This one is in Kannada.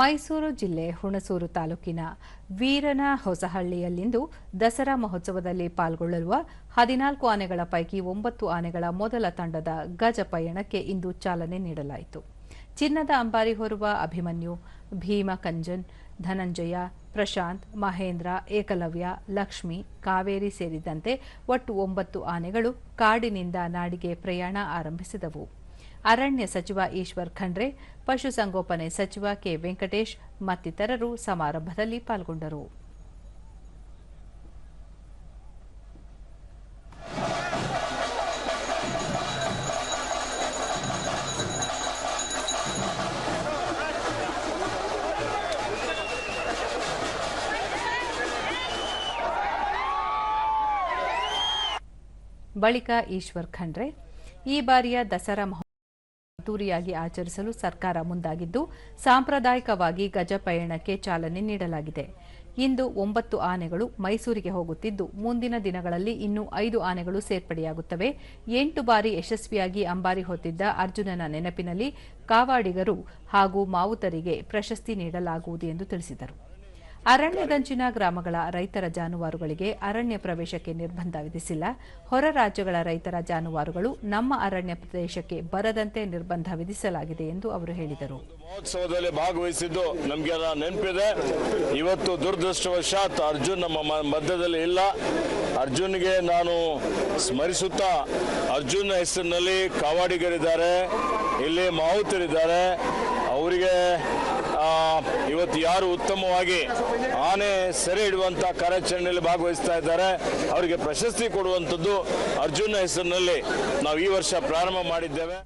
ಮೈಸೂರು ಜಿಲ್ಲೆ ಹುಣಸೂರು ತಾಲೂಕಿನ ವೀರನ ಹೊಸಹಳ್ಳಿಯಲ್ಲಿಂದು ದಸರಾ ಮಹೋತ್ಸವದಲ್ಲಿ ಪಾಲ್ಗೊಳ್ಳಲಿರುವ ಹದಿನಾಲ್ಕು ಆನೆಗಳ ಪೈಕಿ ಒಂಬತ್ತು ಆನೆಗಳ ಮೊದಲ ತಂಡದ ಗಜ ಪಯಣಕ್ಕೆ ಇಂದು ಚಾಲನೆ ನೀಡಲಾಯಿತು. ಚಿನ್ನದ ಅಂಬಾರಿ ಹೊರುವ ಅಭಿಮನ್ಯು, ಭೀಮ ಕಂಜನ್, ಧನಂಜಯ, ಪ್ರಶಾಂತ್, ಮಹೇಂದ್ರ, ಏಕಲವ್ಯ, ಲಕ್ಷ್ಮಿ, ಕಾವೇರಿ ಸೇರಿದಂತೆ ಒಟ್ಟು ಒಂಬತ್ತು ಆನೆಗಳು ಕಾಡಿನಿಂದ ನಾಡಿಗೆ ಪ್ರಯಾಣ ಆರಂಭಿಸಿದವು. ಅರಣ್ಯ ಸಚಿವ ಈಶ್ವರ್ ಖಂಡ್ರೆ ಪಶುಸಂಗೋಪನೆ ಸಚಿವ ಕೆ ವೆಂಕಟೇಶ್ ಮತ್ತಿತರರು ಸಮಾರಂಭದಲ್ಲಿ ಪಾಲ್ಗೊಂಡರು. ಬಳಿಕ ಈಶ್ವರ್ ಖಂಡ್ರೆ, ಈ ಬಾರಿಯ ದಸರಾ ಅದ್ದೂರಿಯಾಗಿ ಆಚರಿಸಲು ಸರ್ಕಾರ ಮುಂದಾಗಿದ್ದು, ಸಾಂಪ್ರದಾಯಿಕವಾಗಿ ಗಜಪಯಣಕ್ಕೆ ಚಾಲನೆ ನೀಡಲಾಗಿದೆ. ಇಂದು ಒಂಬತ್ತು ಆನೆಗಳು ಮೈಸೂರಿಗೆ ಹೋಗುತ್ತಿದ್ದು, ಮುಂದಿನ ದಿನಗಳಲ್ಲಿ ಇನ್ನೂ ಐದು ಆನೆಗಳು ಸೇರ್ಪಡೆಯಾಗುತ್ತವೆ. ಎಂಟು ಬಾರಿ ಯಶಸ್ವಿಯಾಗಿ ಅಂಬಾರಿ ಹೊತ್ತಿದ್ದ ಅರ್ಜುನನ ನೆನಪಿನಲ್ಲಿ ಕಾವಾಡಿಗರು ಹಾಗೂ ಮಾವುತರಿಗೆ ಪ್ರಶಸ್ತಿ ನೀಡಲಾಗುವುದು ಎಂದು ತಿಳಿಸಿದರು. ಅರಣ್ಯದಂಚಿನ ಗ್ರಾಮಗಳ ರೈತರ ಜಾನುವಾರುಗಳಿಗೆ ಅರಣ್ಯ ಪ್ರವೇಶಕ್ಕೆ ನಿರ್ಬಂಧ ವಿಧಿಸಿಲ್ಲ. ಹೊರ ರಾಜ್ಯಗಳ ರೈತರ ಜಾನುವಾರುಗಳು ನಮ್ಮ ಅರಣ್ಯ ಪ್ರದೇಶಕ್ಕೆ ಬರದಂತೆ ನಿರ್ಬಂಧ ವಿಧಿಸಲಾಗಿದೆ ಎಂದು ಅವರು ಹೇಳಿದರು. ಮಹೋತ್ಸವದಲ್ಲಿ ಭಾಗವಹಿಸಿದ್ದು ನಮಗೆಲ್ಲ ನೆನಪಿದೆ. ಇವತ್ತು ದುರದೃಷ್ಟವಶಾತ್ ಅರ್ಜುನ್ ನಮ್ಮ ಮಧ್ಯದಲ್ಲಿ ಇಲ್ಲ. ಅರ್ಜುನ್ಗೆ ನಾನು ಸ್ಮರಿಸುತ್ತಾ ಅರ್ಜುನ್ ಹೆಸರಿನಲ್ಲಿ ಕಾವಾಡಿಗರಿದ್ದಾರೆ, ಇಲ್ಲಿ ಮಾವುತರಿದ್ದಾರೆ ಅವರಿಗೆ ಇವತ್ತು ಯಾರು ಉತ್ತಮವಾಗಿ ಆನೆ ಸೆರೆ ಇಡುವಂತ ಕಾರ್ಯಾಚರಣೆಯಲ್ಲಿ ಭಾಗವಹಿಸ್ತಾ ಇದ್ದಾರೆ, ಅವರಿಗೆ ಪ್ರಶಸ್ತಿ ಕೊಡುವಂಥದ್ದು ಅರ್ಜುನ ಹೆಸರಿನಲ್ಲಿ ನಾವು ಈ ವರ್ಷ ಪ್ರಾರಂಭ ಮಾಡಿದ್ದೇವೆ.